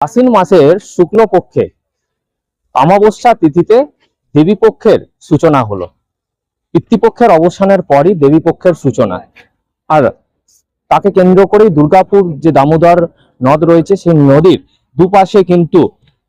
আশ্বিন মাসের শুক্ল পক্ষে অমাবস্যা তিথিতে দেবী পক্ষের সূচনা হলো। পিতৃপক্ষের অবসানের পরই দেবী পক্ষের সূচনা। আর তাকে কেন্দ্র করেই দুর্গাপুর যে দামোদর নদ রয়েছে, সেই নদীর দুপাশে কিন্তু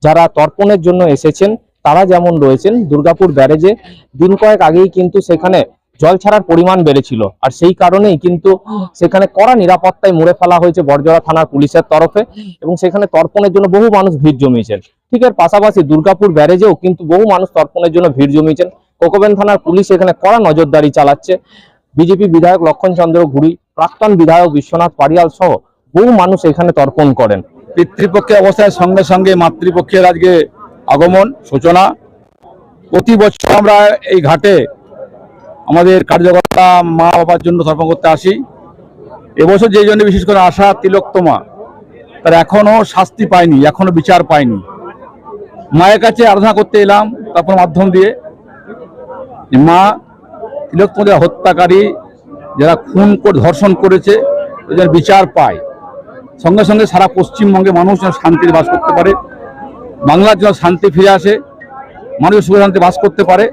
যারা তর্পণের জন্য এসেছেন, তারা যেমন রয়েছেন, দুর্গাপুর ব্যারেজে দিন কয়েক আগেই কিন্তু সেখানে জল ছাড়ার পরিমাণ বেড়েছিল। আর সেই কারণেই কিন্তু সেখানে কড়া নিরাপত্তায় মুড়ে ফেলা হয়েছে বরজড়া থানার পুলিশের তরফে এবং সেখানে তর্পণের জন্য বহু মানুষ ভিড় জমিয়েছেন। ঠিক এর পাশাপাশি দুর্গাপুর ব্যারেজেও কিন্তু বহু মানুষ তর্পণের জন্য ভিড় জমিয়েছেন। কোকোবেন থানার পুলিশ এখানে কড়া নজরদারি চালাচ্ছে। বিজেপি বিধায়ক লক্ষণ চন্দ্র ঘুরি প্রাক্তন বিধায়ক বিশ্বনাথ পারিয়াল সহ বহু মানুষ এখানে তর্পণ করেন। পিতৃপক্ষের অবস্থায় সঙ্গে সঙ্গে মাতৃপক্ষের আজকে আগমন, সূচনা। প্রতি বছর আমরা এই ঘাটে আমাদের কার্যকর্তা মা বাবার জন্য তর্পণ করতে আসি। এবছর যে জন্য বিশেষ করে আশা তিলোত্তমা তার এখনও শাস্তি পায়নি, এখনও বিচার পায়নি। মায়ের কাছে আরাধনা করতে এলাম, তারপর মাধ্যম দিয়ে। মা তিলোত্তমা যারা হত্যাকারী যারা খুন করে, ধর্ষণ করেছে যেন বিচার পায়। সঙ্গে সঙ্গে সারা পশ্চিমবঙ্গে মানুষ যেন শান্তিতে বাস করতে পারে, বাংলার জন্য শান্তি ফিরে আসে, মানুষ সুখে শান্তি বাস করতে পারে।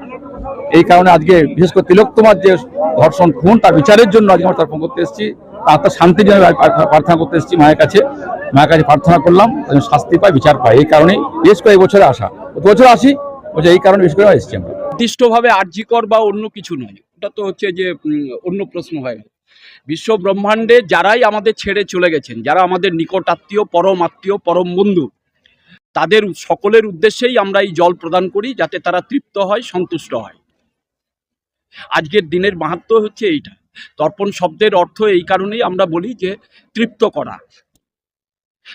এই কারণে আজকে বিশেষ করে তিলোত্তমার যে ধর্ষণ খুন, তার বিচারের জন্য আজকে আমরা তর্পণ করতে এসেছি। তার শান্তির জন্য প্রার্থনা করতে এসেছি মায়ের কাছে। মায়ের কাছে প্রার্থনা করলাম শাস্তি পায়, বিচার পায়। এই কারণেই বিশেষ করে এই বছরে আসা। বছর আসি বলছে এই কারণে বিশেষ করে এসেছি আমরা। নির্দিষ্টভাবে আর্যিকর বা অন্য কিছু নয়। ওটা তো হচ্ছে যে অন্য প্রশ্ন হয় বিশ্ব ব্রহ্মাণ্ডে যারাই আমাদের ছেড়ে চলে গেছেন, যারা আমাদের নিকট আত্মীয়, পরম আত্মীয়, পরম বন্ধু, তাদের সকলের উদ্দেশ্যেই আমরা এই জল প্রদান করি, যাতে তারা তৃপ্ত হয়, সন্তুষ্ট হয়। আজকের দিনের মাহাত্ম হচ্ছে এইটা। তর্পণ শব্দের অর্থ এই কারণেই আমরা বলি যে তৃপ্ত করা।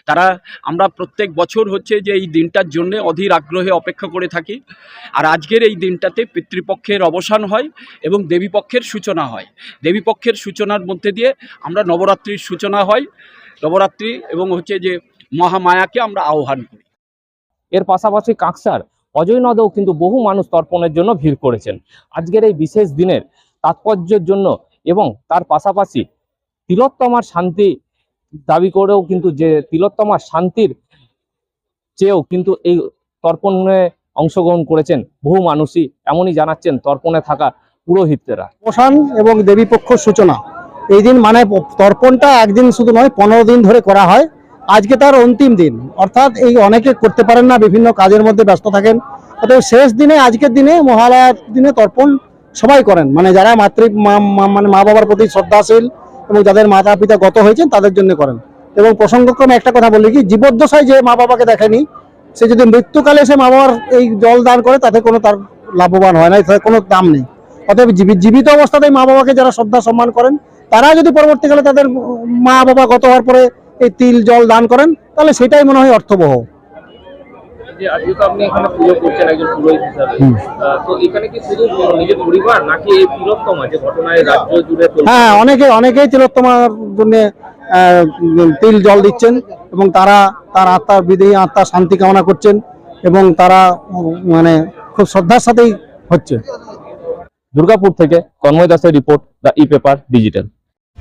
তারা, আমরা প্রত্যেক বছর হচ্ছে যে এই দিনটার জন্য অধীর আগ্রহে অপেক্ষা করে থাকি। আর আজকের এই দিনটাতে পিতৃপক্ষের অবসান হয় এবং দেবীপক্ষের সূচনা হয়। দেবীপক্ষের সূচনার মধ্যে দিয়ে আমরা নবরাত্রির সূচনা হয়। নবরাত্রি এবং হচ্ছে যে মহামায়াকে আমরা আহ্বান করি। এর পাশাপাশি কাঁকসার অজয় নদেও কিন্তু বহু মানুষ তর্পণের জন্য ভিড় করেছেন। আজকের এই বিশেষ দিনের তাৎপর্যের জন্য এবং তার পাশাপাশি তিলোত্তমার শান্তি দাবি করেও কিন্তু যে তিলোত্তমার শান্তির চেয়েও কিন্তু এই তর্পণে অংশগ্রহণ করেছেন বহু মানুষই। এমনই জানাচ্ছেন তর্পণে থাকা পুরোহিতরা। অবসান এবং দেবীপক্ষ সূচনা। এই দিন মানে তর্পণটা একদিন শুধু নয়, পনেরো দিন ধরে করা হয়। আজকে তার অন্তিম দিন। অর্থাৎ এই অনেকে করতে পারেন না, বিভিন্ন কাজের মধ্যে ব্যস্ত থাকেন। অতএব শেষ দিনে, আজকের দিনে, মহালয়ার দিনে তর্পণ সবাই করেন। মানে যারা মাতৃ মানে মা বাবার প্রতি শ্রদ্ধাশীল এবং যাদের মাতা পিতা গত হয়েছেন, তাদের জন্য করেন। এবং প্রসঙ্গক্রমে একটা কথা বলি কি, জীবদ্দশায় যে মা বাবাকে দেখেনি, সে যদি মৃত্যুকালে সে মা বাবার এই জল দান করে, তাতে কোনো তার লাভবান হয় না তার কোনো দাম নেই। অতএব জীবি- জীবিত অবস্থাতেই মা বাবাকে যারা শ্রদ্ধা সম্মান করেন, তারা যদি পরবর্তীকালে তাদের মা বাবা গত হওয়ার পরে এই তিল জল দান করেন তাহলে সেটাই মনে হয় অর্থবহ। যে আজকে তো আপনি এখানে পুজো করছেন একজন পুরোহিত হিসাবে। হুম। আহ, তো এখানে কি শুধু নিজের পরিবার নাকি এই তিলোত্তমা যে ঘটনায় রাজ্য জুড়ে চলছে? হ্যাঁ অনেকে অনেকেই তিলোত্তমার জন্য তিল জল দিচ্ছেন এবং তারা তার আত্মার বিদেহী আত্মার শান্তি কামনা করছেন এবং তারা মানে খুব শ্রদ্ধার সাথেই হচ্ছে। দুর্গাপুর থেকে কর্ময় দাসের report the e paper digital.